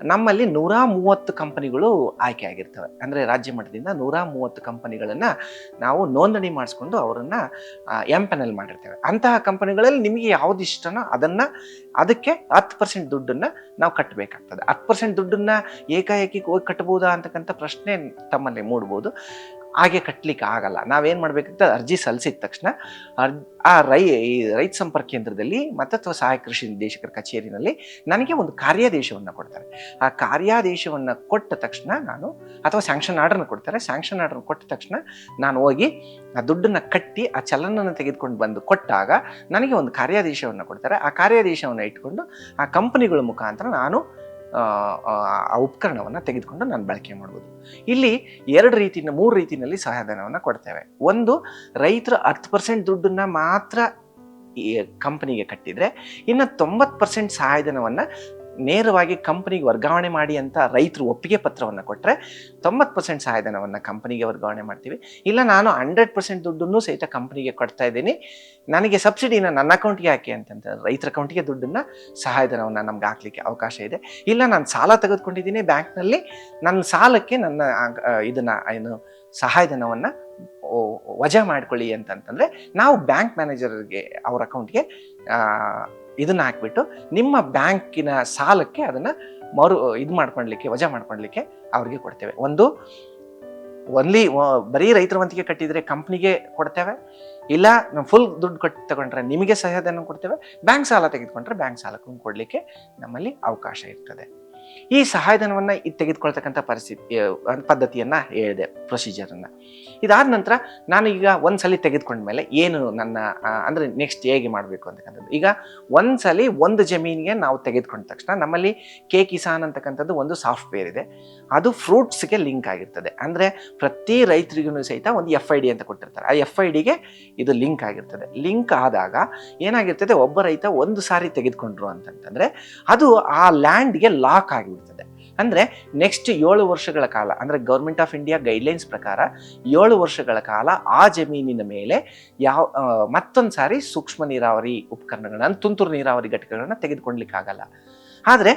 ನಮ್ಮಲ್ಲಿ ನೂರ ಮೂವತ್ತು ಕಂಪನಿಗಳು ಆಯ್ಕೆ ಆಗಿರ್ತವೆ. ಅಂದರೆ ರಾಜ್ಯ ಮಟ್ಟದಿಂದ ನೂರ ಮೂವತ್ತು ಕಂಪನಿಗಳನ್ನು ನಾವು ನೋಂದಣಿ ಮಾಡಿಸ್ಕೊಂಡು ಅವರನ್ನು ಎಂ ಪೆನಲ್ ಮಾಡಿರ್ತೇವೆ. ಅಂತಹ ಕಂಪನಿಗಳಲ್ಲಿ ನಿಮಗೆ ಯಾವ್ದು ಇಷ್ಟನೋ ಅದನ್ನು, ಅದಕ್ಕೆ ಹತ್ತು ಪರ್ಸೆಂಟ್ ದುಡ್ಡನ್ನು ನಾವು ಕಟ್ಟಬೇಕಾಗ್ತದೆ ಹತ್ತು ಪರ್ಸೆಂಟ್ ದುಡ್ಡನ್ನು ಏಕಾಏಕಿ ಹೋಗಿ ಕಟ್ಬೋದಾ ಅಂತಕ್ಕಂಥ ಪ್ರಶ್ನೆ ತಮ್ಮಲ್ಲಿ ಮೂಡ್ಬೋದು. ಹಾಗೆ ಕಟ್ಟಲಿಕ್ಕೆ ಆಗಲ್ಲ. ನಾವೇನು ಮಾಡಬೇಕಂತ ಅರ್ಜಿ ಸಲ್ಲಿಸಿದ ತಕ್ಷಣ ಅರ್ ಆ ರೈ, ಈ ರೈತ ಸಂಪರ್ಕ ಕೇಂದ್ರದಲ್ಲಿ ಮತ್ತು ಅಥವಾ ಸಹಾಯಕ ಕೃಷಿ ನಿರ್ದೇಶಕರ ಕಚೇರಿನಲ್ಲಿ ನನಗೆ ಒಂದು ಕಾರ್ಯಾದೇಶವನ್ನು ಕೊಡ್ತಾರೆ. ಆ ಕಾರ್ಯಾದೇಶವನ್ನು ಕೊಟ್ಟ ತಕ್ಷಣ ನಾನು ಅಥವಾ ಸ್ಯಾಂಕ್ಷನ್ ಆರ್ಡರ್ನ ಕೊಡ್ತಾರೆ. ಸ್ಯಾಂಕ್ಷನ್ ಆರ್ಡರ್ ಕೊಟ್ಟ ತಕ್ಷಣ ನಾನು ಹೋಗಿ ಆ ದುಡ್ಡನ್ನು ಕಟ್ಟಿ ಆ ಚಲನನ್ನು ತೆಗೆದುಕೊಂಡು ಬಂದು ಕೊಟ್ಟಾಗ ನನಗೆ ಒಂದು ಕಾರ್ಯಾದೇಶವನ್ನು ಕೊಡ್ತಾರೆ. ಆ ಕಾರ್ಯಾದೇಶವನ್ನು ಇಟ್ಕೊಂಡು ಆ ಕಂಪನಿಗಳ ಮುಖಾಂತರ ನಾನು ಆ, ಉಪಕರಣವನ್ನು ತೆಗೆದುಕೊಂಡು ನಾನು ಬಳಕೆ ಮಾಡ್ಬೋದು. ಇಲ್ಲಿ ಎರಡು ರೀತಿಯ ಮೂರು ರೀತಿಯಲ್ಲಿ ಸಹಾಯಧನವನ್ನು ಕೊಡ್ತೇವೆ. ಒಂದು ರೈತರು ಹತ್ತು ಪರ್ಸೆಂಟ್ ದುಡ್ಡನ್ನು ಮಾತ್ರ ಈ ಕಂಪನಿಗೆ ಕಟ್ಟಿದರೆ ಇನ್ನು ತೊಂಬತ್ತು ಪರ್ಸೆಂಟ್ ಸಹಾಯಧನವನ್ನು ನೇರವಾಗಿ ಕಂಪನಿಗೆ ವರ್ಗಾವಣೆ ಮಾಡಿ ಅಂತ ರೈತರು ಒಪ್ಪಿಗೆ ಪತ್ರವನ್ನು ಕೊಟ್ಟರೆ ತೊಂಬತ್ತು ಪರ್ಸೆಂಟ್ ಸಹಾಯಧನವನ್ನು ಕಂಪನಿಗೆ ವರ್ಗಾವಣೆ ಮಾಡ್ತೀವಿ. ಇಲ್ಲ, ನಾನು ಹಂಡ್ರೆಡ್ ಪರ್ಸೆಂಟ್ ದುಡ್ಡನ್ನು ಸಹಿತ ಕಂಪನಿಗೆ ಕೊಡ್ತಾ ಇದ್ದೀನಿ. ನನಗೆ ಸಬ್ಸಿಡಿನ ನನ್ನ ಅಕೌಂಟ್ಗೆ ಹಾಕಿ ಅಂತಂತ ರೈತರ ಅಕೌಂಟಿಗೆ ದುಡ್ಡನ್ನು ಸಹಾಯಧನವನ್ನು ನಮ್ಗೆ ಹಾಕ್ಲಿಕ್ಕೆ ಅವಕಾಶ ಇದೆ. ಇಲ್ಲ, ನಾನು ಸಾಲ ತೆಗೆದುಕೊಂಡಿದ್ದೀನಿ ಬ್ಯಾಂಕ್ನಲ್ಲಿ. ನನ್ನ ಸಾಲಕ್ಕೆ ನನ್ನ ಇದನ್ನು ಇದನ್ನ, ಏನು ಸಹಾಯಧನವನ್ನು ವಜಾ ಮಾಡ್ಕೊಳ್ಳಿ ಅಂತಂತಂದರೆ ನಾವು ಬ್ಯಾಂಕ್ ಮ್ಯಾನೇಜರ್ಗೆ ಅವ್ರ ಅಕೌಂಟ್ಗೆ ಇದನ್ನ ಹಾಕ್ಬಿಟ್ಟು ನಿಮ್ಮ ಬ್ಯಾಂಕಿನ ಸಾಲಕ್ಕೆ ಅದನ್ನ ಮರು, ಇದು ಮಾಡ್ಕೊಳ್ಲಿಕ್ಕೆ, ವಜಾ ಮಾಡ್ಕೊಳ್ಲಿಕ್ಕೆ ಅವ್ರಿಗೆ ಕೊಡ್ತೇವೆ. ಒಂದು ಒನ್ಲಿ ಬರೀ ರೈತರ ವಂತಿಗೆ ಕಟ್ಟಿದ್ರೆ ಕಂಪ್ನಿಗೆ ಕೊಡ್ತೇವೆ. ಇಲ್ಲ ಫುಲ್ ದುಡ್ಡು ಕಟ್ಟಿ ತಗೊಂಡ್ರೆ ನಿಮಗೆ ಸಹಾಯಧನ ಕೊಡ್ತೇವೆ. ಬ್ಯಾಂಕ್ ಸಾಲ ತೆಗೆದುಕೊಂಡ್ರೆ ಬ್ಯಾಂಕ್ ಸಾಲಕ್ಕೂ ಕೊಡಲಿಕ್ಕೆ ನಮ್ಮಲ್ಲಿ ಅವಕಾಶ ಇರ್ತದೆ. ಈ ಸಹಾಯಧನವನ್ನು ಇದು ತೆಗೆದುಕೊಳ್ತಕ್ಕಂಥ ಪರಿಸ್ಥಿತಿ ಪದ್ಧತಿಯನ್ನ ಹೇಳಿದೆ ಪ್ರೊಸೀಜರನ್ನು ಇದಾದ ನಂತರ ನಾನು ಈಗ ಒಂದ್ಸಲಿ ತೆಗೆದುಕೊಂಡ್ಮೇಲೆ ಏನು ನನ್ನ ಅಂದ್ರೆ ನೆಕ್ಸ್ಟ್ ಹೇಗೆ ಮಾಡಬೇಕು ಅಂತಕ್ಕಂಥದ್ದು. ಈಗ ಒಂದ್ಸಲಿ ಒಂದು ಜಮೀನಿಗೆ ನಾವು ತೆಗೆದುಕೊಂಡ ತಕ್ಷಣ ನಮ್ಮಲ್ಲಿ ಕೆ ಕಿಸಾನ್ ಅಂತಕ್ಕಂಥದ್ದು ಒಂದು ಸಾಫ್ಟ್ವೇರ್ ಇದೆ. ಅದು ಫ್ರೂಟ್ಸ್ಗೆ ಲಿಂಕ್ ಆಗಿರ್ತದೆ. ಅಂದರೆ ಪ್ರತಿ ರೈತರಿಗೂ ಸಹಿತ ಒಂದು ಎಫ್ ಐ ಡಿ ಅಂತ ಕೊಟ್ಟಿರ್ತಾರೆ. ಆ ಎಫ್ ಐ ಡಿಗೆ ಇದು ಲಿಂಕ್ ಆಗಿರ್ತದೆ. ಲಿಂಕ್ ಆದಾಗ ಏನಾಗಿರ್ತದೆ, ಒಬ್ಬ ರೈತ ಒಂದು ಸಾರಿ ತೆಗೆದುಕೊಂಡ್ರು ಅಂತಂದ್ರೆ ಅದು ಆ ಲ್ಯಾಂಡ್ಗೆ ಲಾಕ್ ಆಗಿಬಿಡ್ತದೆ. ಅಂದರೆ ನೆಕ್ಸ್ಟ್ ಏಳು ವರ್ಷಗಳ ಕಾಲ, ಅಂದರೆ ಗೌರ್ಮೆಂಟ್ ಆಫ್ ಇಂಡಿಯಾ ಗೈಡ್ಲೈನ್ಸ್ ಪ್ರಕಾರ ಏಳು ವರ್ಷಗಳ ಕಾಲ ಆ ಜಮೀನಿನ ಮೇಲೆ ಯಾವ ಮತ್ತೊಂದು ಸಾರಿ ಸೂಕ್ಷ್ಮ ನೀರಾವರಿ ಉಪಕರಣಗಳನ್ನ, ತುಂತುರು ನೀರಾವರಿ ಘಟಕಗಳನ್ನ ತೆಗೆದುಕೊಳ್ಲಿಕ್ಕಾಗಲ್ಲ ಆದರೆ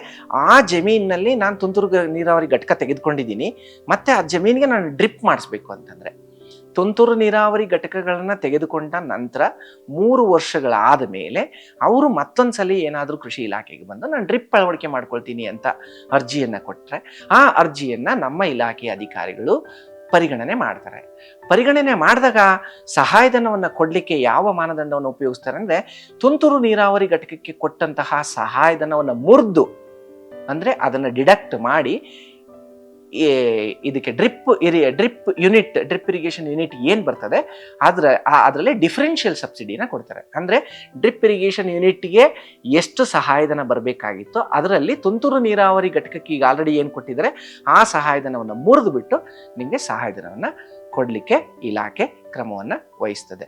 ಆ ಜಮೀನಿನಲ್ಲಿ ನಾನು ತುಂತುರು ನೀರಾವರಿ ಘಟಕ ತೆಗೆದುಕೊಂಡಿದ್ದೀನಿ, ಮತ್ತೆ ಆ ಜಮೀನಿಗೆ ನಾನು ಡ್ರಿಪ್ ಮಾಡಿಸ್ಬೇಕು ಅಂತಂದರೆ. ತುಂತುರು ನೀರಾವರಿ ಘಟಕಗಳನ್ನು ತೆಗೆದುಕೊಂಡ ನಂತರ ಮೂರು ವರ್ಷಗಳಾದ ಮೇಲೆ ಅವರು ಮತ್ತೊಂದು ಸಲ ಏನಾದರೂ ಕೃಷಿ ಇಲಾಖೆಗೆ ಬಂದು ನಾನು ಡ್ರಿಪ್ ಅಳವಡಿಕೆ ಮಾಡ್ಕೊಳ್ತೀನಿ ಅಂತ ಅರ್ಜಿಯನ್ನು ಕೊಟ್ಟರೆ ಆ ಅರ್ಜಿಯನ್ನು ನಮ್ಮ ಇಲಾಖೆಯ ಅಧಿಕಾರಿಗಳು ಪರಿಗಣನೆ ಮಾಡ್ತಾರೆ. ಪರಿಗಣನೆ ಮಾಡಿದಾಗ ಸಹಾಯಧನವನ್ನು ಕೊಡಲಿಕ್ಕೆ ಯಾವ ಮಾನದಂಡವನ್ನು ಉಪಯೋಗಿಸ್ತಾರೆ ಅಂದರೆ ತುಂತುರು ನೀರಾವರಿ ಘಟಕಕ್ಕೆ ಕೊಟ್ಟಂತಹ ಸಹಾಯಧನವನ್ನು ಮುರಿದು ಅಂದರೆ ಅದನ್ನು ಡಿಡಕ್ಟ್ ಮಾಡಿ ಇದಕ್ಕೆ ಡ್ರಿಪ್ ಇರಿ drip unit drip irrigation unit ಏನು ಬರ್ತದೆ? ಅದರ ಅದರಲ್ಲಿ ಡಿಫರೆನ್ಷಿಯಲ್ ಸಬ್ಸಿಡಿನ ಕೊಡ್ತಾರೆ. ಅಂದರೆ ಡ್ರಿಪ್ ಇರಿಗೇಷನ್ ಯೂನಿಟ್ಗೆ ಎಷ್ಟು ಸಹಾಯಧನ ಬರಬೇಕಾಗಿತ್ತೋ ಅದರಲ್ಲಿ ತುಂತುರು ನೀರಾವರಿ ಘಟಕಕ್ಕೆ ಈಗ ಆಲ್ರೆಡಿ ಏನು ಕೊಟ್ಟಿದ್ದಾರೆ? ಆ ಸಹಾಯಧನವನ್ನು ಮುರಿದು ಬಿಟ್ಟು ನಿಮಗೆ ಸಹಾಯಧನವನ್ನು ಕೊಡಲಿಕ್ಕೆ ಇಲಾಖೆ ಕ್ರಮವನ್ನು ವಹಿಸ್ತದೆ.